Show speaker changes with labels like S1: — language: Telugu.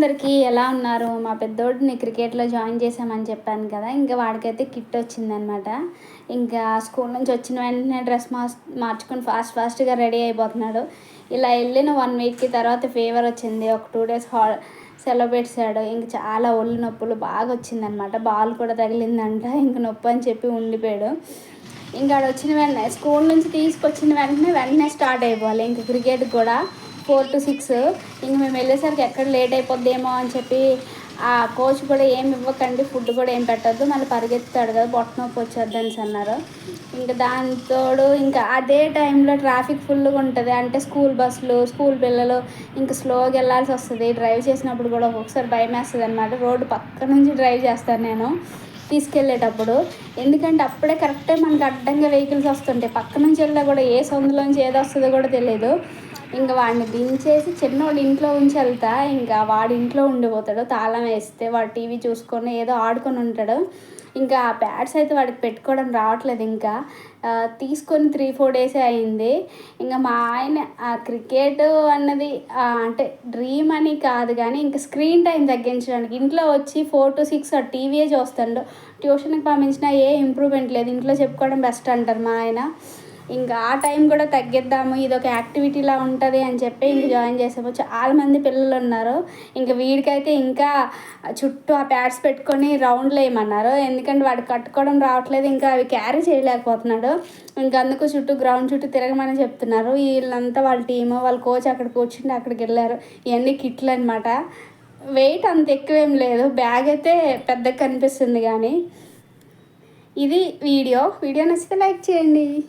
S1: అందరికీ ఎలా ఉన్నారు? మా పెద్దోడిని క్రికెట్లో జాయిన్ చేసామని చెప్పాను కదా ఇంకా వాడికైతే కిట్ వచ్చిందనమాట. ఇంకా స్కూల్ నుంచి వచ్చిన వెంటనే డ్రెస్ మార్చ్ మార్చుకొని ఫాస్ట్ ఫాస్ట్గా రెడీ అయిపోతున్నాడు. ఇలా వెళ్ళిన వన్ వీక్కి తర్వాత ఫీవర్ వచ్చింది. ఒక టూ డేస్ హా సెలవు పెట్టాడు ఇంక చాలా ఒళ్ళు నొప్పులు బాగా వచ్చిందనమాట. బాల్ కూడా తగిలిందంట. ఇంక నొప్పి అని చెప్పి ఉండిపోయాడు. ఇంకా వచ్చిన వెంటనే స్కూల్ నుంచి తీసుకొచ్చిన వెంటనే వెంటనే స్టార్ట్ అయిపోవాలి. ఇంక క్రికెట్ కూడా ఫోర్ టు సిక్స్. ఇంక మేము వెళ్ళేసరికి ఎక్కడ లేట్ అయిపోద్దేమో అని చెప్పి ఆ కోచ్ కూడా ఏం ఇవ్వకండి ఫుడ్ కూడా ఏం పెట్టద్దు మళ్ళీ పరిగెత్తాడు కదా బొట్ట నొప్పి వచ్చేద్దని అన్నారు. ఇంకా దాంతోడు ఇంకా అదే టైంలో ట్రాఫిక్ ఫుల్గా ఉంటుంది. అంటే స్కూల్ బస్సులు స్కూల్ పిల్లలు ఇంకా స్లోగా వెళ్ళాల్సి వస్తుంది. డ్రైవ్ చేసినప్పుడు కూడా ఒక్కొక్కసారి భయం వేస్తుంది అనమాట రోడ్డు పక్క నుంచి డ్రైవ్ చేస్తాను నేను తీసుకెళ్ళేటప్పుడు. ఎందుకంటే అప్పుడే కరెక్టే మనకి అడ్డంగా వెహికల్స్ వస్తుంటాయి. పక్క నుంచి వెళ్ళినా కూడా ఏ సొందులోంచి ఏది వస్తుందో కూడా తెలియదు. ఇంకా వాడిని దించేసి చిన్నోడు ఇంట్లో ఉంచి వెళ్తా. ఇంకా వాడి ఇంట్లో ఉండిపోతాడు. తాళం వేస్తే వాడు టీవీ చూసుకొని ఏదో ఆడుకొని ఉంటాడు. ఇంకా ఆ ప్యాడ్స్ అయితే వాడికి పెట్టుకోవడం రావట్లేదు ఇంకా. తీసుకొని త్రీ ఫోర్ డేసే అయింది. ఇంకా మా ఆయన ఆ క్రికెట్ అన్నది అంటే డ్రీమ్ అని కాదు కానీ ఇంకా స్క్రీన్ టైం తగ్గించడానికి ఇంట్లో వచ్చి ఫోర్ టు సిక్స్ టీవీయే చూస్తాడు. ట్యూషన్కి పంపించినా ఏ ఇంప్రూవ్మెంట్ లేదు. ఇంట్లో చెప్పుకోవడం బెస్ట్ అంటారు మా ఆయన. ఇంకా ఆ టైం కూడా తగ్గిద్దాము ఇది ఒక యాక్టివిటీలా ఉంటుంది అని చెప్పి ఇంక జాయిన్ చేసాము. చాలా మంది పిల్లలు ఉన్నారు. ఇంకా వీడికైతే ఇంకా చుట్టూ ఆ ప్యాడ్స్ పెట్టుకొని రౌండ్లు వేయమన్నారు. ఎందుకంటే వాడు కట్టుకోవడం రావట్లేదు ఇంకా అవి క్యారీ చేయలేకపోతున్నాడు. ఇంకా అందుకు చుట్టూ గ్రౌండ్ చుట్టూ తిరగమని చెప్తున్నారు. వీళ్ళంతా వాళ్ళ టీము వాళ్ళ కోచ్ అక్కడ కూర్చుండి అక్కడికి వెళ్ళారు. ఇవన్నీ కిట్లు అనమాట వెయిట్ అంత ఎక్కువేం లేదు. బ్యాగ్ అయితే పెద్దగా కనిపిస్తుంది కానీ. ఇది వీడియో. వీడియో నచ్చితే లైక్ చేయండి.